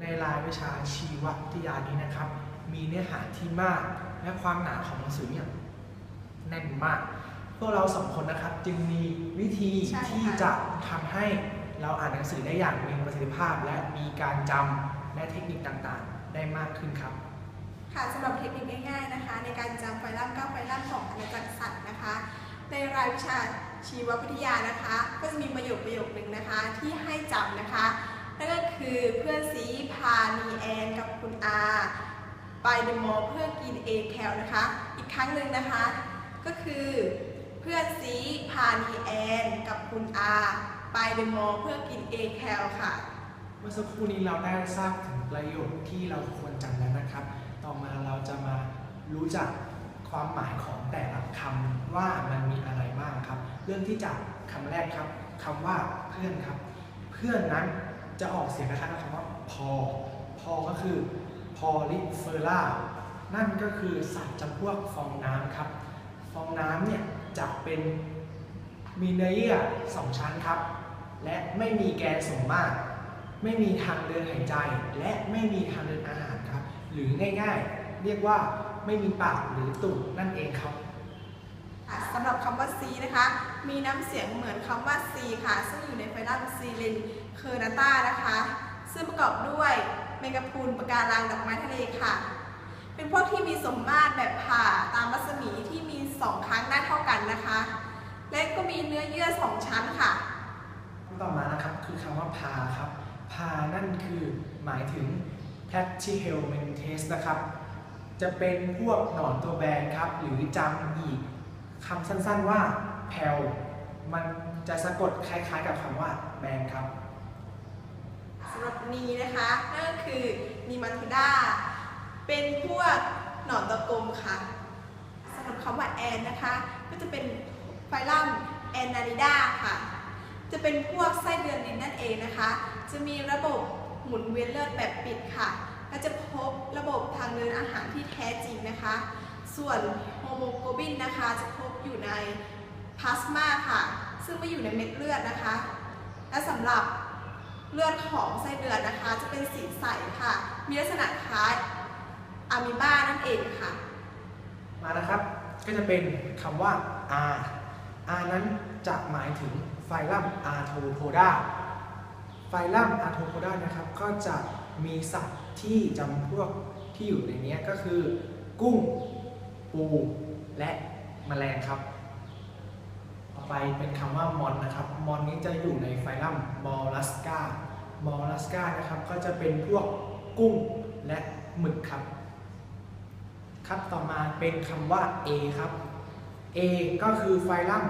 ในรายวิชาชีววิทยานี้นะครับ มีเนื้อหาที่มากและความหนาของหนังสือเนี่ยแน่นมาก พวกเราสองคนนะครับ จึงมีวิธีใช่ค่ะ ที่จะทำให้เราอ่านหนังสือได้อย่างมีประสิทธิภาพ และมีการจำและเทคนิคต่างๆ ได้มากขึ้นครับ ค่ะสำหรับเทคนิคง่ายๆนะคะ ในการจำไฟลัมเก้าไฟลัมของอาณาจักรสัตว์นะคะ ในรายวิชาชีววิทยานะคะ ก็จะมีประโยคประโยคหนึ่งนะคะ ที่ให้จำนะคะ นั่นก็คือเพื่อนซีพานีแอนกับคุณอาไปเดอะมอลเพื่อกินเอแคลนะคะ อีกครั้งหนึ่งนะคะ ก็คือเพื่อนซีพานีแอนกับคุณอาไปเดอะมอลเพื่อกินเอแคลค่ะ เมื่อสักครู่นี้เราได้ทราบถึงประโยชน์ที่เราควรจำแล้วนะครับ ต่อมาเราจะมารู้จักความหมายของแต่ละคำว่ามันมีอะไรบ้างครับ เริ่มที่จากคำแรกครับคำว่าเพื่อนครับ เพื่อนนั้น จะออกเสียงคล้ายๆกับคำว่าพอ พอก็คือพอลิเฟอร่า นั่นก็คือสัตว์จำพวกฟองน้ำครับ ฟองน้ำเนี่ยจะเป็นมีเนื้อเยื่อสองชั้นครับ และไม่มีแกนส่งมาก ไม่มีทางเดินหายใจ และไม่มีทางเดินอาหารครับ หรือง่ายๆ เรียกว่าไม่มีปากหรือตูดนั่นเองครับสำหรับคำว่า C นะคะ มีน้ำเสียงเหมือนคำว่า C ค่ะ ซึ่งอยู่ในไฟลัมซีลิน เคอร์นาต้านะคะ ซึ่งประกอบด้วยเมกะพูนปะการังดอกไม้ทะเลค่ะ เป็นพวกที่มีสมมาตรแบบผ่าตามรัศมีที่มี 2 ครั้งหน้าเท่ากันนะคะ และก็มีเนื้อเยื่อ 2 ชั้นค่ะต่อมานะครับคือคำว่าพาครับ พานั่นคือหมายถึง p a t y h e l m e n t e s นะครับ จะเป็นพวกหนอนตัวแบนครับ หรือจำอีกคำสั้นๆว่า p e l มันจะสะกดคล้ายๆกับคำว่าแบนครับ นีนะคะนั่นก็คือนีมาทูด้าเป็นพวกหนอนตะกลมค่ะสำหรับคำว่าแอนนะคะ ก็จะเป็นไฟลัมแอนนาริดาค่ะ จะเป็นพวกไส้เดือนดินนั่นเองนะคะ จะมีระบบหมุนเวียนเลือดแบบปิดค่ะและจะพบระบบทางเดินอาหารที่แท้จริงนะคะ ส่วนโฮโมโกลบินนะคะจะพบอยู่ในพลาสมาค่ะ ซึ่งไม่อยู่ในเม็ดเลือดนะคะ และสำหรับ เลือดของไส้เดือนนะคะ จะเป็นสีใสค่ะ มีลักษณะคล้ายอะมีบ้านั่นเองค่ะ มานะครับ ก็จะเป็นคำว่า R R นั้นจะหมายถึงไฟลัม Arthropoda ไฟลัม Arthropoda นะครับ ก็จะมีสัตว์ที่จำพวกที่อยู่ในนี้ก็คือ กุ้ง ปูและแมลงครับ ต่อไปเป็นคำว่ามอนนะครับ มอนนี้จะอยู่ในไฟลัมมอลลัสกา มอลลัสกานะครับ ก็จะเป็นพวกกุ้งและหมึกครับ ครับต่อมาเป็นคำว่า A ครับ A ก็คือไฟลัม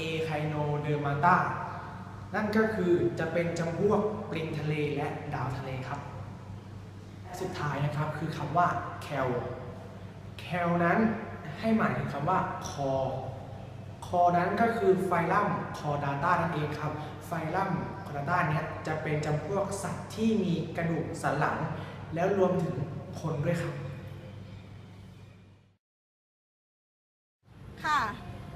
A ไคโนเดอร์มาตานั่นก็คือจะเป็นจำพวกปลิงทะเลและดาวทะเลครับ สุดท้ายนะครับคือคำว่า Cal Cal นั้นให้หมายถึงคำว่าคอคอนั้นก็คือไฟลัมคอดาต้านั่นเองครับ ไฟลัมคอดาต้าเนี้ยจะเป็นจำพวกสัตว์ที่มีกระดูกสันหลัง แล้วรวมถึงคนด้วยครับ ค่ะ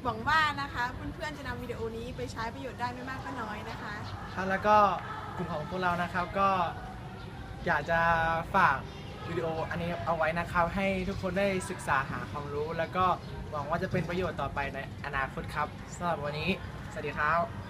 หวังว่านะคะเพื่อนๆจะนำวิดีโอนี้ไปใช้ประโยชน์ได้ไม่มากก็น้อยนะคะครับแล้วก็กลุ่มของพวกเรานะครับก็อยากจะฝากวิดีโออันนี้เอาไว้นะครับให้ทุกคนได้ศึกษาหาความรู้ แล้วก็หวังว่าจะเป็นประโยชน์ต่อไปในอนาคตครับสำหรับวันนี้ สวัสดีครับ